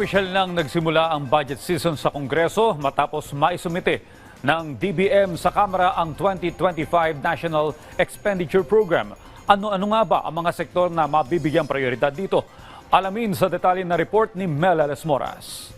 Opisyal nang nagsimula ang budget season sa Kongreso matapos maisumite ng DBM sa Kamara ang 2025 National Expenditure Program. Ano-ano nga ba ang mga sektor na mabibigyang prioridad dito? Alamin sa detalye na report ni Mel Ales Moras.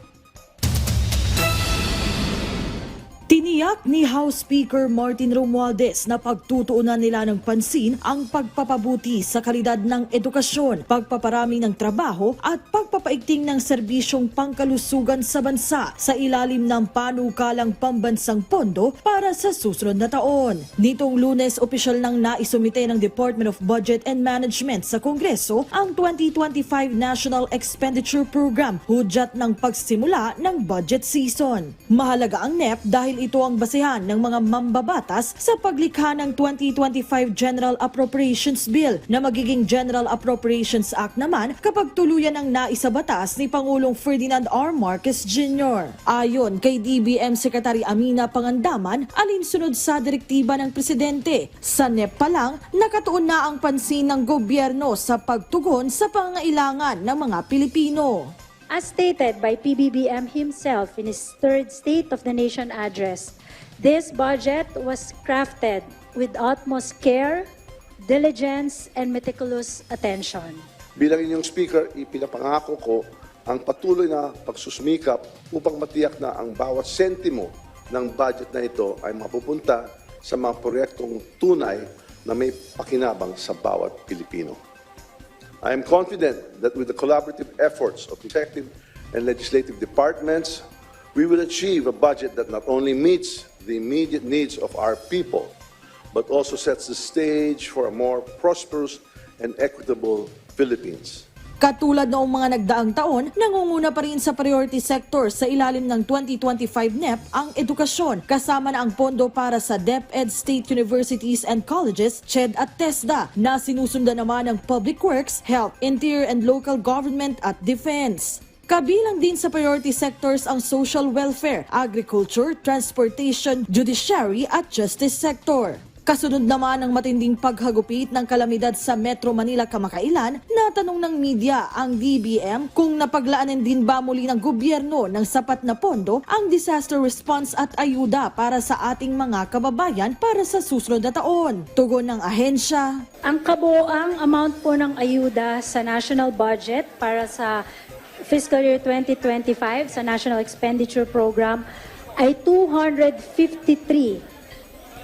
Tiniyak ni House Speaker Martin Romualdez na pagtutuunan nila ng pansin ang pagpapabuti sa kalidad ng edukasyon, pagpaparami ng trabaho at pagpapaigting ng serbisyong pangkalusugan sa bansa sa ilalim ng panukalang pambansang pondo para sa susunod na taon. Nitong lunes, opisyal nang naisumite ng Department of Budget and Management sa Kongreso ang 2025 National Expenditure Program, hudyat ng pagsimula ng budget season. Mahalaga ang NEP dahil ito ang basehan ng mga mambabatas sa paglikha ng 2025 General Appropriations Bill na magiging General Appropriations Act naman kapag tuluyan ang naisabatas ni Pangulong Ferdinand R. Marcos Jr. Ayon kay DBM Secretary Amina Pangandaman, alinsunod sa direktiba ng Presidente. Sa NEP pa lang, nakatuon na ang pansin ng gobyerno sa pagtugon sa pangailangan ng mga Pilipino. As stated by PBBM himself in his third State of the Nation address, this budget was crafted with utmost care, diligence, and meticulous attention. Bilang inyong speaker, ipinapangako ko ang patuloy na pagsusumikap upang matiyak na ang bawat sentimo ng budget na ito ay mapupunta sa mga proyektong tunay na may pakinabang sa bawat Pilipino. I am confident that with the collaborative efforts of executive and legislative departments, we will achieve a budget that not only meets the immediate needs of our people, but also sets the stage for a more prosperous and equitable Philippines. Katulad noong mga nagdaang taon, nangunguna pa rin sa priority sector sa ilalim ng 2025 NEP ang edukasyon, kasama na ang pondo para sa DepEd State Universities and Colleges, CHED at TESDA, na sinusundan naman ng Public Works, Health, Interior and Local Government at Defense. Kabilang din sa priority sectors ang social welfare, agriculture, transportation, judiciary at justice sector. Kasunod naman ng matinding paghagupit ng kalamidad sa Metro Manila kamakailan, natanong ng media ang DBM kung napaglaanan din ba muli ng gobyerno ng sapat na pondo ang disaster response at ayuda para sa ating mga kababayan para sa susunod na taon. Tugon ng ahensya, Ang kabuoang amount po ng ayuda sa national budget para sa fiscal year 2025 sa National Expenditure Program ay 253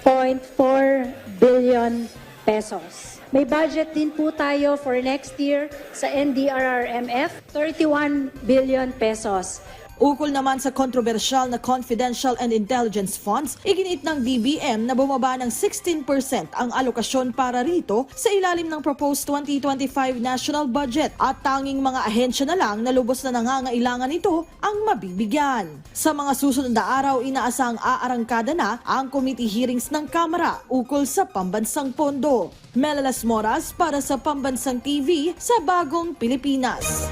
1.4 billion pesos. May budget din po tayo for next year sa NDRRMF, 31 billion pesos. Ukol naman sa kontrobersyal na confidential and intelligence funds, iginit ng DBM na bumaba ng 16% ang alokasyon para rito sa ilalim ng proposed 2025 national budget at tanging mga ahensya na lang na lubos na nangangailangan nito ang mabibigyan. Sa mga susunod na araw, inaasang aarangkada na ang committee hearings ng Kamara ukol sa pambansang pondo. Melalas Moras para sa Pambansang TV sa Bagong Pilipinas.